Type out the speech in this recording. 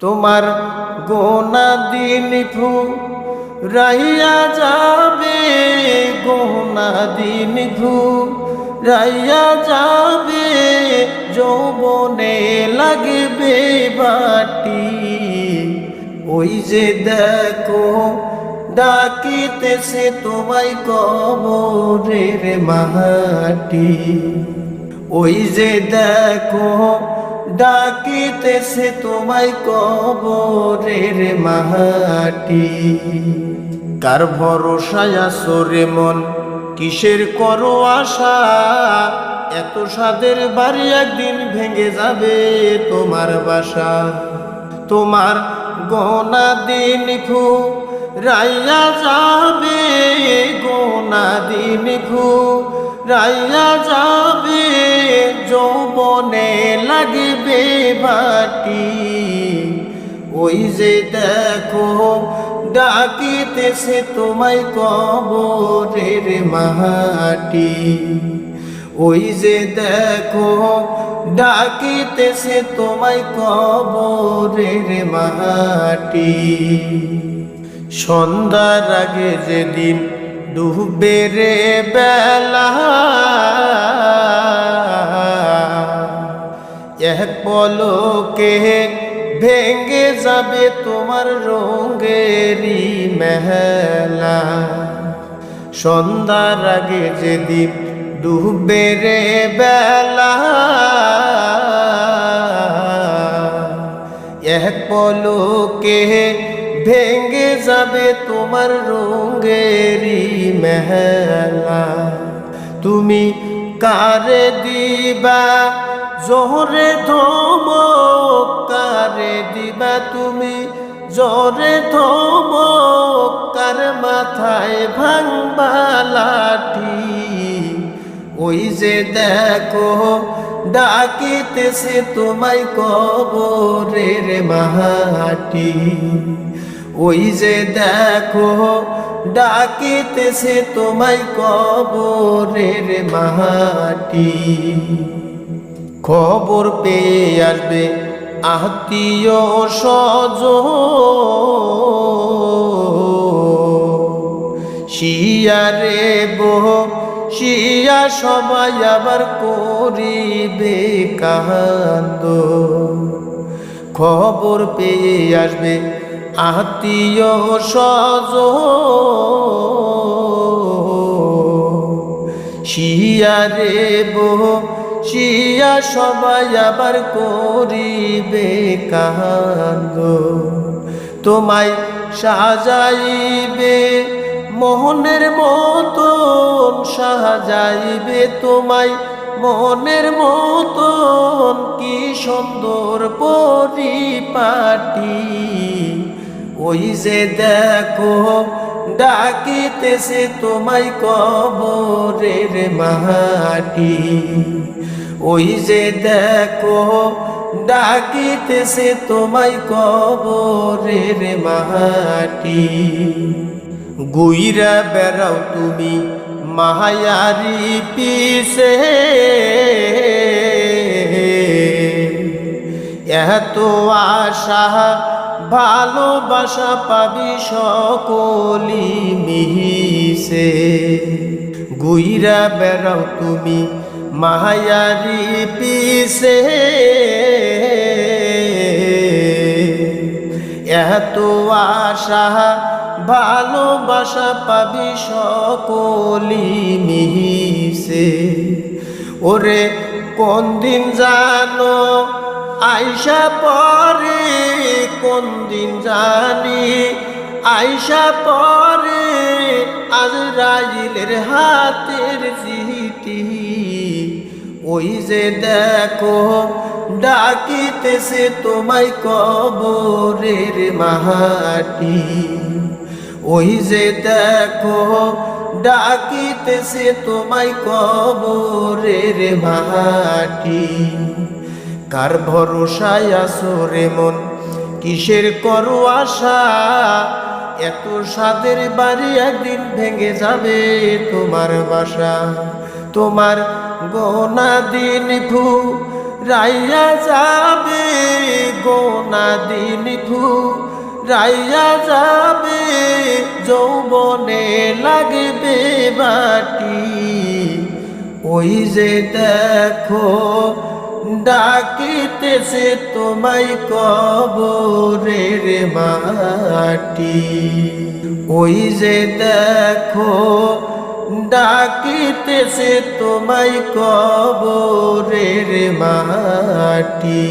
তোমার গোনা দিন ফু রাইয়া যাবে, গোনা দিন ফু রাইয়া যাবে, যৌবনে লাগবে বাটি। ওই যে দেখো, ডাকিতেছে তোমায় কবরের মাটি। ওই যে দেখো ডাকিতেছে তোমায় কবরের মাহাটি। কার ভরসায় আসরে মন? কিসের করো আশা? এত সাদের বাড়ি একদিন ভেঙে যাবে তোমার বাসা। তোমার গনা দিন ফু রাইয়া যাবে গোনা দিন ফু রাইয়া যাবে যৌবনে লাগবে বাটি ওই যে দেখো, ডাকিতেছে তোমায় কবরের মাটি। ওই যে দেখো, ডাকিতেছে তোমায় কবরের মাটি। সন্ধ্যার আগে যেদিন ডুবে রে বেলা এক পলকে ভেঙ্গে যাবে তোমার রঙেরি মেহলা। সন্ধ্যার আগে যেদিন ডুবে রে বেলা। এক পলকে ভেঙ্গে যাবে তোমার রঙেরি মেহলা। তুমি কারে দিবা? জোরে ধমক কারে দিবা তুমি? জোরে ধমক কার মাথায় ভাঙবা লাঠি? ওই যে দেখো, ডাকিতেছে তোমায় কবরের মাহাটি। ওই যে দেখো, ডাকিতেছে তোমায় কবরের মাটি খবর পেয়ে আসবে আত্মীয় সজ শিয়ারে বহ, শিয়া সবাই আবার করিবে কান্দ। খবর পেয়ে আসবে আত্মীয় সজ শিয়ারে বহ শিয়া সবাই আবার করিবে কান্দ তোমায় সাজাইবে মোহনের মতন সাজাইবে। তোমায় মনের মতন কি সুন্দর পরিপাটি। ওই যে দেখো, ডাকিতেছে তোমায় কবরের মাটি। ওই যে দেখো, ডাকিতেছে তোমায় কবরের মাটি। গুইরা বেড়াও তুমি মায়ারি পিসে এত আশা, ভালোবাসা পাবি সকলি মিহিসে গুইরা বেড়াও তুমি মায়ারি পিসে এত আশা, ভালোবাসা পাবি সকলি মিহিসে ওরে, কোন দিন জানো আইসা পরে, কোন দিন জানি আইসা পরে, আজরাইলের হাতের চিঠি ওই যে দেখো, ডাকিতেছে তোমায় কবরের মাহাটি। ওই যে দেখো, ডাকিতেছে তোমায় কবরের মাটি কার ভরসায় আসরে মন? কিসের করো আশা? এত সাদের বাড়ি একদিন ভেঙে যাবে তোমার বাসা। তোমার গোনা দিন ফু রাইয়া যাবে গোনা দিন ভু রাইয়া যাবে, যৌবনে লাগবে বাটি। ওই যে দেখো ডাকিতেছে তোমায় কবরের মাটি। ওই যে দেখো ডাকিতেছে তোমায় কবরের মাটি।